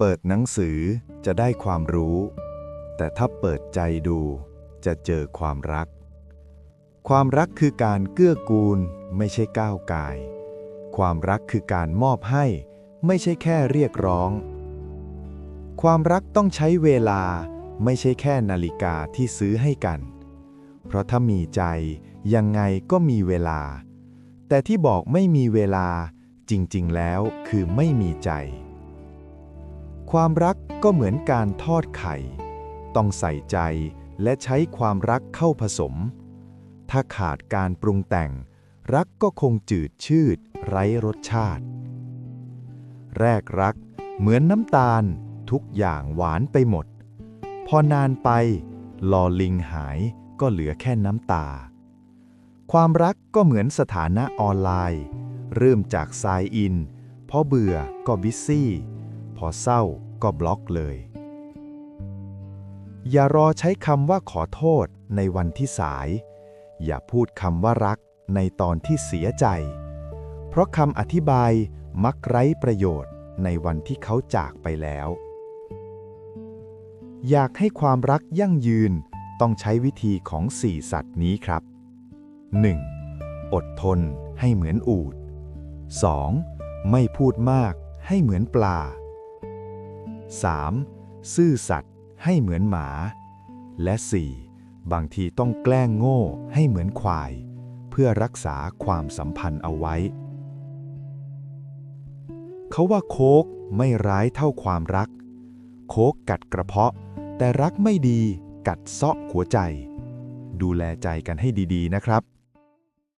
เปิดหนังสือจะได้ความรู้ แต่ถ้าเปิดใจดูจะเจอความรัก ความรักคือการเกื้อกูลไม่ใช่ก้าวกาย ความรักคือการมอบให้ ไม่ใช่แค่เรียกร้อง ความรักต้องใช้เวลาไม่ใช่แค่นาฬิกาที่ซื้อให้กัน เพราะถ้ามีใจยังไงก็มีเวลา แต่ที่บอกไม่มีเวลาจริง ๆ แล้วคือไม่มีใจ ความรักก็เหมือนการทอดไข่ ต้องใส่ใจและใช้ความรักเข้าผสม ถ้าขาดการปรุงแต่ง รักก็คงจืดชืด ไร้รสชาติ แรกรัก เหมือนน้ำตาล ทุกอย่างหวานไปหมด พอนานไป ลอลิงหายก็เหลือแค่น้ำตา ความรักก็เหมือนสถานะออนไลน์ เริ่มจากไซน์อิน พอเบื่อก็บิซซี่ พอเศร้า ก็บล็อกเลย อย่ารอใช้คำว่าขอโทษในวันที่สาย อย่าพูดคำว่ารักในตอนที่เสียใจ เพราะคำอธิบายมักไร้ประโยชน์ในวันที่เขาจากไปแล้ว อยากให้ความรักยั่งยืนต้องใช้วิธีของสี่สัตว์นี้ครับ 1. อดทนให้เหมือนอูฐ 2. ไม่พูดมากให้เหมือนปลา 3. ซื่อสัตย์ให้เหมือนหมา และ 4. บางทีต้องแกล้งโง่ให้เหมือนควาย เพื่อรักษาความสัมพันธ์เอาไว้ เขาว่าโคกไม่ร้ายเท่าความรัก โคกกัดกระเพาะ แต่รักไม่ดีกัดเซาะหัวใจ ดูแลใจกันให้ดีๆนะครับ